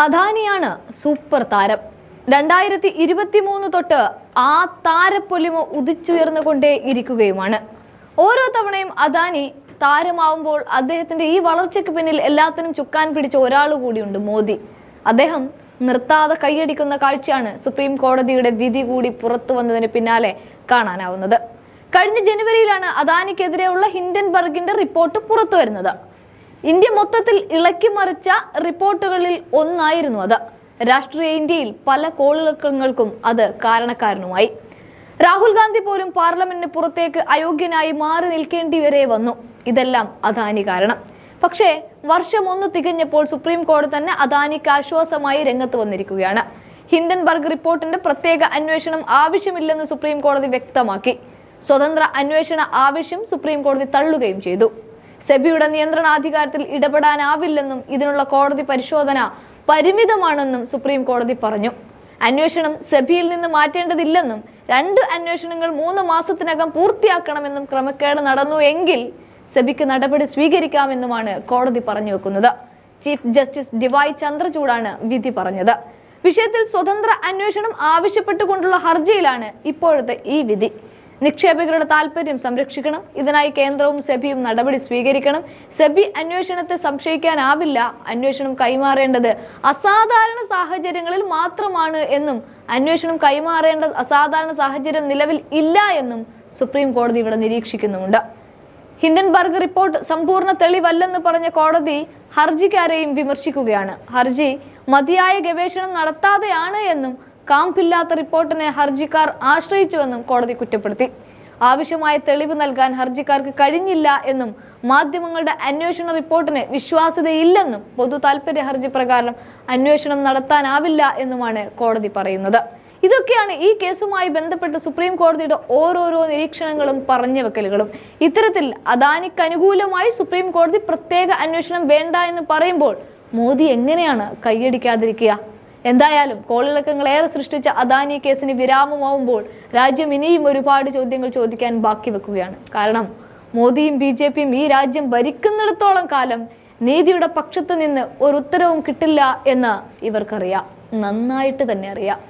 അദാനിയാണ് super താരം. രണ്ടായിരത്തി ഇരുപത്തി മൂന്ന് തൊട്ട് ആ താരപ്പൊലിമ ഉദിച്ചുയർന്നുകൊണ്ടേ ഇരിക്കുകയുമാണ്. ഓരോ തവണയും അദാനി താരമാവുമ്പോൾ അദ്ദേഹത്തിന്റെ ഈ വളർച്ചയ്ക്ക് പിന്നിൽ എല്ലാത്തിനും ചുക്കാൻ പിടിച്ച ഒരാൾ കൂടിയുണ്ട് മോദി. അദ്ദേഹം നിർത്താതെ കൈയടിക്കുന്ന കാഴ്ചയാണ് സുപ്രീം കോടതിയുടെ വിധി കൂടി പുറത്തു വന്നതിന് പിന്നാലെ കാണാനാവുന്നത്. കഴിഞ്ഞ ജനുവരിയിലാണ് അദാനിക്കെതിരെയുള്ള ഹിൻഡൻബർഗിന്റെ റിപ്പോർട്ട് പുറത്തു വരുന്നത്. ഇന്ത്യ മൊത്തത്തിൽ ഇളക്കി മറിച്ച റിപ്പോർട്ടുകളിൽ ഒന്നായിരുന്നു അത്. രാഷ്ട്രീയ ഇന്ത്യയിൽ പല കോളിളക്കങ്ങൾക്കും അത് കാരണക്കാരനുമായി. രാഹുൽ ഗാന്ധി പോലും പാർലമെന്റിന് പുറത്തേക്ക് അയോഗ്യനായി മാറി നിൽക്കേണ്ടി വരെ വന്നു. ഇതെല്ലാം അദാനി കാരണം. പക്ഷേ വർഷം ഒന്ന് തികഞ്ഞപ്പോൾ സുപ്രീം കോടതി തന്നെ അദാനിക്ക് ആശ്വാസമായി രംഗത്ത് വന്നിരിക്കുകയാണ്. ഹിൻഡൻബർഗ് റിപ്പോർട്ടിന്റെ പ്രത്യേക അന്വേഷണം ആവശ്യമില്ലെന്ന് സുപ്രീം കോടതി വ്യക്തമാക്കി. സ്വതന്ത്ര അന്വേഷണ ആവശ്യം സുപ്രീം കോടതി തള്ളുകയും ചെയ്തു. സെബിയുടെ നിയന്ത്രണാധികാരത്തിൽ ഇടപെടാനാവില്ലെന്നും ഇതിനുള്ള കോടതി പരിശോധന പരിമിതമാണെന്നും സുപ്രീം കോടതി പറഞ്ഞു. അന്വേഷണം സെബിയിൽ നിന്ന് മാറ്റേണ്ടതില്ലെന്നും രണ്ട് അന്വേഷണങ്ങൾ മൂന്ന് മാസത്തിനകം പൂർത്തിയാക്കണമെന്നും ക്രമക്കേട് നടന്നു എങ്കിൽ സെബിക്ക് നടപടി സ്വീകരിക്കാമെന്നുമാണ് കോടതി പറഞ്ഞു വെക്കുന്നത്. ചീഫ് ജസ്റ്റിസ് ഡിവൈ ചന്ദ്രചൂഡാണ് വിധി പറഞ്ഞത്. വിഷയത്തിൽ സ്വതന്ത്ര അന്വേഷണം ആവശ്യപ്പെട്ടുകൊണ്ടുള്ള ഹർജിയിലാണ് ഇപ്പോഴത്തെ ഈ വിധി. നിക്ഷേപകരുടെ താല്പര്യം സംരക്ഷിക്കണം. ഇതിനായി കേന്ദ്രവും സെബിയും നടപടി സ്വീകരിക്കണം. സെബി അന്വേഷണത്തെ സംശയിക്കാനാവില്ല. അന്വേഷണം കൈമാറേണ്ടത് അസാധാരണ സാഹചര്യങ്ങളിൽ മാത്രമാണ് എന്നും അന്വേഷണം കൈമാറേണ്ട അസാധാരണ സാഹചര്യം നിലവിൽ ഇല്ല എന്നും സുപ്രീം കോടതി ഇവിടെ നിരീക്ഷിക്കുന്നുമുണ്ട്. ഹിൻഡൻബർഗ് റിപ്പോർട്ട് സമ്പൂർണ തെളിവല്ലെന്ന് പറഞ്ഞ കോടതി ഹർജിക്കാരെയും വിമർശിക്കുകയാണ്. ഹർജി മതിയായ ഗവേഷണം നടത്താതെയാണ് എന്നും കാമ്പില്ലാത്ത റിപ്പോർട്ടിനെ ഹർജിക്കാർ ആശ്രയിച്ചുവെന്നും കോടതി കുറ്റപ്പെടുത്തി. ആവശ്യമായ തെളിവ് നൽകാൻ ഹർജിക്കാർക്ക് കഴിഞ്ഞില്ല എന്നും മാധ്യമങ്ങളുടെ അന്വേഷണ റിപ്പോർട്ടിന് വിശ്വാസ്യതയില്ലെന്നും പൊതു താൽപര്യ ഹർജി പ്രകാരം അന്വേഷണം നടത്താനാവില്ല എന്നുമാണ് കോടതി പറയുന്നത്. ഇതൊക്കെയാണ് ഈ കേസുമായി ബന്ധപ്പെട്ട് സുപ്രീം കോടതിയുടെ ഓരോരോ നിരീക്ഷണങ്ങളും പറഞ്ഞു വെക്കലുകളും ഇത്തരത്തിൽ അദാനിക്ക് അനുകൂലമായി സുപ്രീം കോടതി പ്രത്യേക അന്വേഷണം വേണ്ട എന്ന് പറയുമ്പോൾ മോദി എങ്ങനെയാണ് കൈയടിക്കാതിരിക്കുക? എന്തായാലും കോളിളക്കങ്ങൾ ഏറെ സൃഷ്ടിച്ച അദാനി കേസിന് വിരാമമാവുമ്പോൾ രാജ്യം ഇനിയും ഒരുപാട് ചോദ്യങ്ങൾ ചോദിക്കാൻ ബാക്കി വെക്കുകയാണ്. കാരണം മോദിയും ബി ജെ പിയും ഈ രാജ്യം ഭരിക്കുന്നിടത്തോളം കാലം നീതിയുടെ പക്ഷത്ത് നിന്ന് ഒരു ഉത്തരവും കിട്ടില്ല എന്ന് ഇവർക്കറിയാം. നന്നായിട്ട് തന്നെ അറിയാം.